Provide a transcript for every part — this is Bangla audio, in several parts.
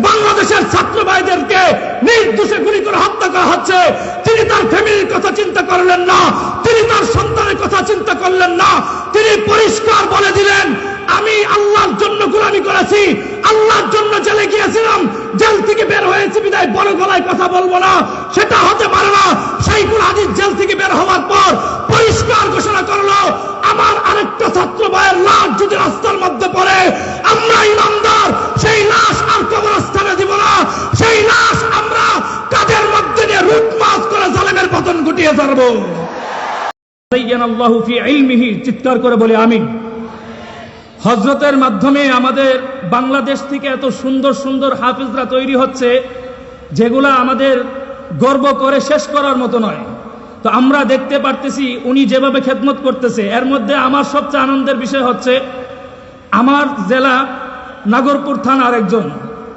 বাংলাদেশের ছাত্র ভাইদেরকে নির্দোষে গুলি করে হত্যা করা হচ্ছে, তিনি তার ফ্যামিলির কথা চিন্তা করলেন না, তিনি তার সন্তানের কথা চিন্তা করলেন না, তিনি পরিষ্কার বলে দিলেন, আমি আল্লাহর জন্য গোলামি করেছি, আল্লাহর জন্য জেলে গিয়েছিলাম, জেল থেকে বের হয়েছি, বিদায় বড় গলায় কথা বলব না, সেটা হতে পারে না সেইগুলো হাদিস জেল থেকে বের হওয়ার পর পরিষ্কার ঘোষণা করল, আমার আরেকটা ছাত্র ভাইয়ের লাশ যদি রাস্তার মধ্যে পড়ে, আমরা ইলমিহি, চিৎকার করে বলে, আমিন। হজরতের মাধ্যমে আমাদের বাংলাদেশ থেকে এত সুন্দর সুন্দর হাফিজরা তৈরি হচ্ছে, যেগুলা আমাদের গর্ব করে শেষ করার মতো নয়। তো আমরা দেখতে পারতেছি, উনি যেভাবে খেদমত করতেছে, এর মধ্যে আমার সবচেয়ে আনন্দের বিষয় হচ্ছে, আমার জেলা নাগরপুর থানার একজন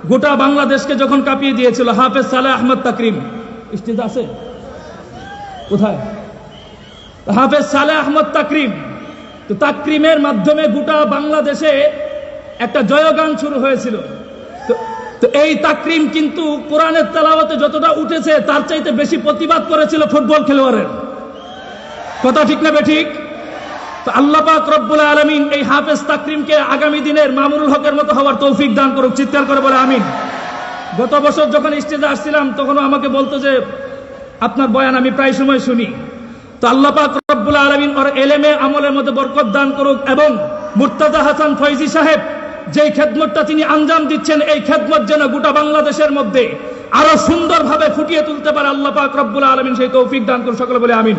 গোটা বাংলাদেশকে যখন কাঁপিয়ে দিয়েছিল, হাফেজ সালেহ আহমদ তাকরিম। স্টেজ আছে? কোথায়? হাফেজ সালেহ আহমদ তাকরিম। তো তাকরিমের মাধ্যমে গোটা বাংলাদেশে একটা জয়গান শুরু হয়েছিল। তো- তো এই তাকরিম কিন্তু কোরআনের তেলাওয়াতে যতটা উঠেছে, তার চাইতে বেশি প্রতিবাদ করেছিল ফুটবল খেলোয়াড়ের। কথা ঠিক না ঠিক তো আল্লাহ পাক রব্বুল আলমিন এই হাফেজ তাকরিমকে আগামী দিনের মামুনুল হকের মতো হওয়ার তৌফিক দান করুক। চিৎকার করে বলে, আমিন। গত বছর যখন স্টেজে আসছিলাম, তখনও আমাকে বলতো যে আপনার বয়ান আমি প্রায় সময় শুনি। তো আল্লাহ পাক রব্বুল আলমিন ওর এলেমে, আমলের মধ্যে বরকত দান করুক এবং মুর্তাজা হাসান ফৈজি সাহেব যেই খেদমতটা তিনি আঞ্জাম দিচ্ছেন, এই খেদমত যেন গোটা বাংলাদেশের মধ্যে আরও সুন্দরভাবে ফুটিয়ে তুলতে পারে আল্লাহ পাক রব্বুল আলমিন, সেই তৌফিক দান করুন সকলে বলে আমিন।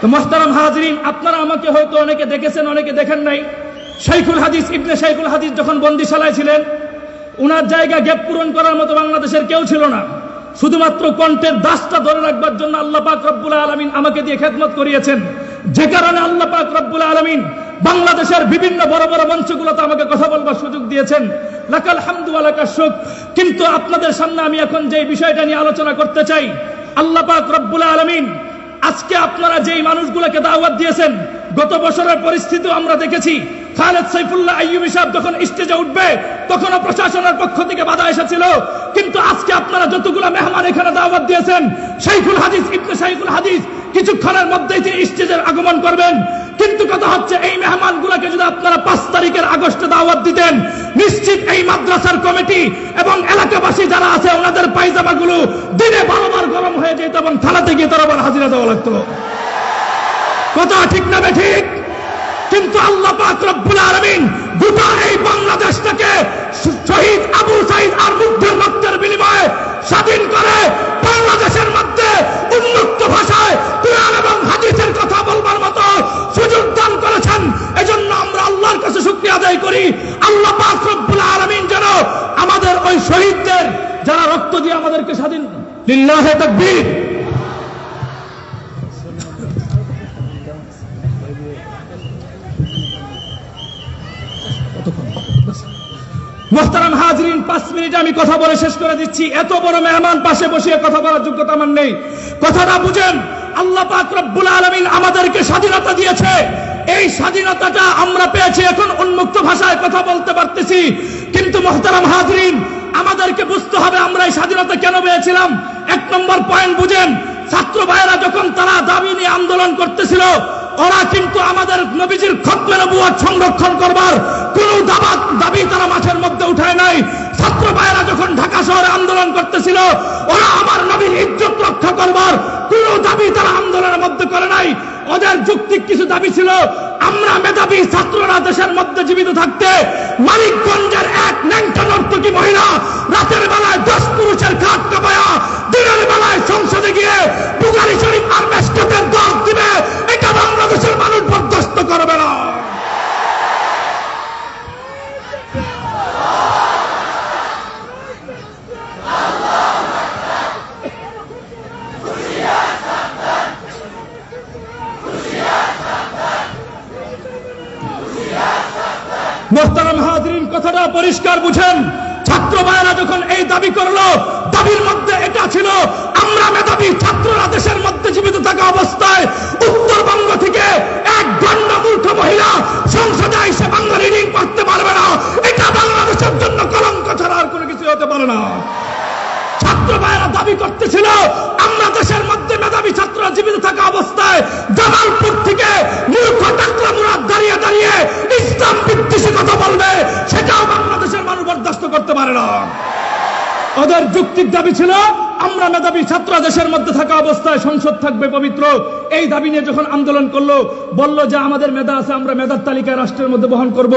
তো মোহতারাম হাজরিন, আপনারা আমাকে হয়তো অনেকে দেখেছেন, অনেকে দেখেন নাই। শাইখুল হাদিস, ইবনে শাইখুল হাদিস যখন বন্দিশালায় ছিলেন, উনার জায়গা গ্যাপ পূরণ করার মতো বাংলাদেশের কেউ ছিল না। শুধুমাত্র কণ্ঠের দাসটা ধরে রাখবার জন্য আল্লাহ পাক রব্বুল আলমিন আমাকে দিয়ে খেদমত করিয়েছেন। যে কারণে আল্লাহ পাক রব্বুল আলমিন বাংলাদেশের বিভিন্ন বড় বড় মঞ্চগুলোতে আমাকে কথা বলবার সুযোগ দিয়েছেন। লাকাল হামদু আলাকা সুখ কিন্তু আপনাদের সামনে আমি এখন যে বিষয়টা নিয়ে আলোচনা করতে চাই, আল্লাহ পাক রব্বুল আলমিন আজকে আপনারা যেই মানুষগুলোকে দাওয়াত দিয়েছেন, গত বছরের পরিস্থিতি আমরা দেখেছি। খালেদ সাইফুল্লাহ আইয়ুবি সাহেব যখন স্টেজে উঠবে, তখনও প্রশাসনের পক্ষ থেকে বাধা এসেছিল। কিন্তু আজকে আপনারা যতগুলো মেহমান এখানে দাওয়াত দিয়েছেন শাইখুল হাদিস, ইবনে শাইখুল হাদিস, কিছুক্ষণের মধ্যেই তিনি স্টেজের আগমন করবেন। কিন্তু কথা হচ্ছে, এই মেহমানগুলোকে যদি আপনারা পাঁচ তারিখের আগস্টে দাওয়াত দিতেন, নিশ্চিত এই মাদ্রাসার কমিটি এবং এলাকাবাসী যারা আছে, ওনাদের পায়জামাগুলো দিনে বারবার গরম হয়ে যেত এবং থানাতে গিয়ে তারা আবার হাজিরা দেওয়া লাগতো। কথা ঠিক না ঠিক? কিন্তু আল্লাহ পাক রব্বুল আলামিন গোটা এই বাংলাদেশটাকে শহীদ আবু সাইদ আর মুগ্ধের রক্তের বিনিময়ে স্বাধীন করে বাংলাদেশের মধ্যে উন্মুক্ত ভাষায় কোরআন এবং হাদিসের কথা বলবার মতো সুযোগ দান করেছেন। এজন্য আমরা আল্লাহর কাছে শুকরিয়া আদায় করি। আল্লাহ পাক রব্বুল আলামিন যেন আমাদের ওই শহীদদের যারা রক্ত দিয়ে আমাদেরকে স্বাধীন লিল্লাহে তাকবীর। মোহতারাম হাজরিন, পাঁচ মিনিটে আমি কথা বলে শেষ করে দিচ্ছি। এত বড় মেহমান পাশে বসিয়ে কথা বলার যোগ্যতা আমার নেই। কথাটা বুঝেন, আল্লাহ পাক আলমিন আমাদেরকে স্বাধীনতা দিয়েছে। এই স্বাধীনতাটা আমরা পেয়েছি, এখন উন্মুক্ত ভাষায় কথা বলতে পারতেছি। কিন্তু মোহতারাম হাজরিন, আমাদেরকে বুঝতে হবে আমরা এই স্বাধীনতা কেন পেয়েছিলাম। এক নম্বর পয়েন্ট বুঝেন ছাত্র ভাইয়েরা যখন তারা দাবি নিয়ে আন্দোলন করতেছিল, ওরা কিন্তু আমাদের নবীজির খতমে নবুয়াত সংরক্ষণ করবার কোন দাবা, দাবি তারা মাঠের মধ্যে উঠায় নাই। ছাত্র ভাইয়েরা যখন ঢাকা শহরে আন্দোলন করতেছিল, ওরা আমার নবীর ইজ্জত রক্ষা করবার কোন দাবি তারা আন্দোলনের মধ্যে করে নাই। ওদের যুক্তিক কিছু দাবি ছিল, আমরা মেধাবী ছাত্ররা দেশের মধ্যে জীবিত থাকতে মানিকগঞ্জের এক ন্যাংটা নর্তকী মহিলা রাতের বেলায় মোহতারাম হাজরিন কথাটা পরিষ্কার বুঝেন। ছাত্র ভাইয়েরা যখন এই দাবি করল, দাবির মধ্যে এটা ছিল, আমরা মেধাবী ছাত্ররা দেশের মধ্যে জীবিত থাকা অবস্থায় উত্তরবঙ্গ থেকে এক গণ্য মূর্খ মহিলা সংসদে এসে বাংলা রিডিং করতে পারবে না। এটা বাংলাদেশের জন্য কলঙ্ক ছাড়া আর কোনো কিছু হতে পারে না। ছাত্র ভাইয়েরা দাবি করতেছিল, আমরা দেশের ওদের যুক্তির দাবি ছিল আমরা মেধাবী ছাত্র দেশের মধ্যে থাকা অবস্থায় সংসদ থাকবে পবিত্র। এই দাবি নিয়ে যখন আন্দোলন করল, বলল যে আমাদের মেধা আছে, আমরা মেধার তালিকায় রাষ্ট্রের মধ্যে বহন করব।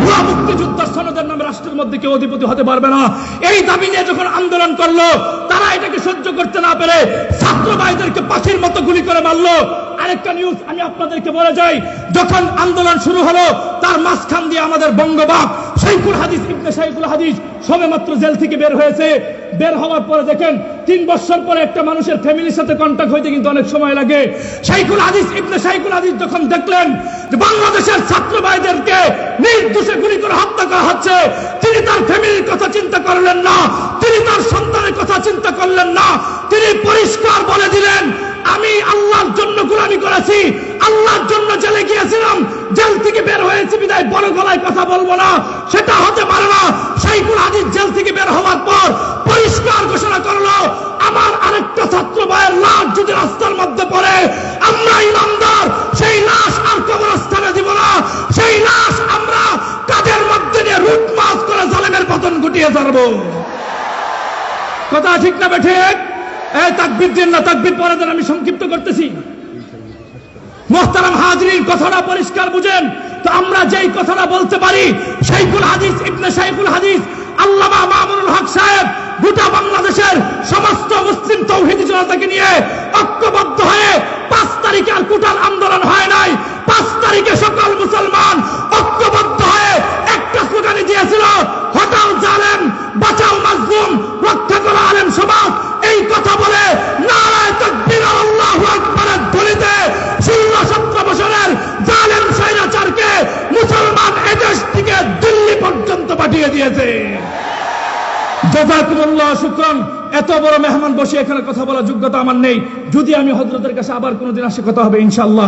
ভুয়া মুক্তিযোদ্ধার সনদের নামে রাষ্ট্রের মধ্যে কেউ অধিপতি হতে পারবে না। এই দাবি নিয়ে যখন আন্দোলন করল, তারা এটাকে সহ্য করতে না পেরে ছাত্র ভাইদেরকে পাখির মতো গুলি করে মারলো। আরেকটা নিউজ আমি আপনাদেরকে বলে যাই, যখন আন্দোলন শুরু হলো, তার মাঝখান দিয়ে আমাদের বঙ্গবাপ শাইখুল হাদিস, ইবনে শাইখুল হাদিস সবে মাত্র জেল থেকে বের হয়েছে। বের হওয়ার পরে দেখেন তিন বছর পরে একটা মানুষের ফ্যামিলির সাথে কন্ট্যাক্ট হইতে কিন্তু অনেক সময় লাগে। শাইখুল হাদিস, ইবনে শাইখুল হাদিস যখন দেখলেন যে বাংলাদেশের ছাত্র ভাইদেরকে নির্দোষে গুলি করে হত্যা করা হচ্ছে, তিনি তার ফ্যামিলির কথা চিন্তা করলেন না, তিনি তার সন্তানের কথা চিন্তা করলেন না, তিনি পরিষ্কার বলে দিলেন, আমি আল্লাহর জন্য গোলামি করেছি, আল্লাহর জন্য জেলে গিয়েছিলাম, জেল থেকে বের হয়েছি, বিদায় বড় গলায় কথা বলব না, সেটা হতে পারে না। শাইখুল ঘটিয়ে ছাড়বো কথা ঠিক না বেঠিক এই তাকবির দিন না, তাকবির পরে আমি সংক্ষিপ্ত করতেছি। মোহতারাম হাজরির কথাটা পরিষ্কার বুঝেন। তো আমরা যেই কথাটা বলতে পারি হাদিস, ইবনে হাদিস, আল্লামা মামুনুল হক সাহেব গোটা বাংলাদেশের সমস্ত মুসলিম তৌহিদি জনতাকে নিয়ে ঐক্যবদ্ধ হয়ে পাঁচ তারিখে আর কোটাল আন্দোলন হয় নাই। পাঁচ তারিখে সকল মুসলমান দিয়েছে। জাজাকুমুল্লাহ শুক্রান এত বড় মেহমান বসে এখানে কথা বলার যোগ্যতা আমার নেই। যদি আমি হজরতের কাছে আবার কোনোদিন আসে কথা হবে, ইনশাআল্লাহ।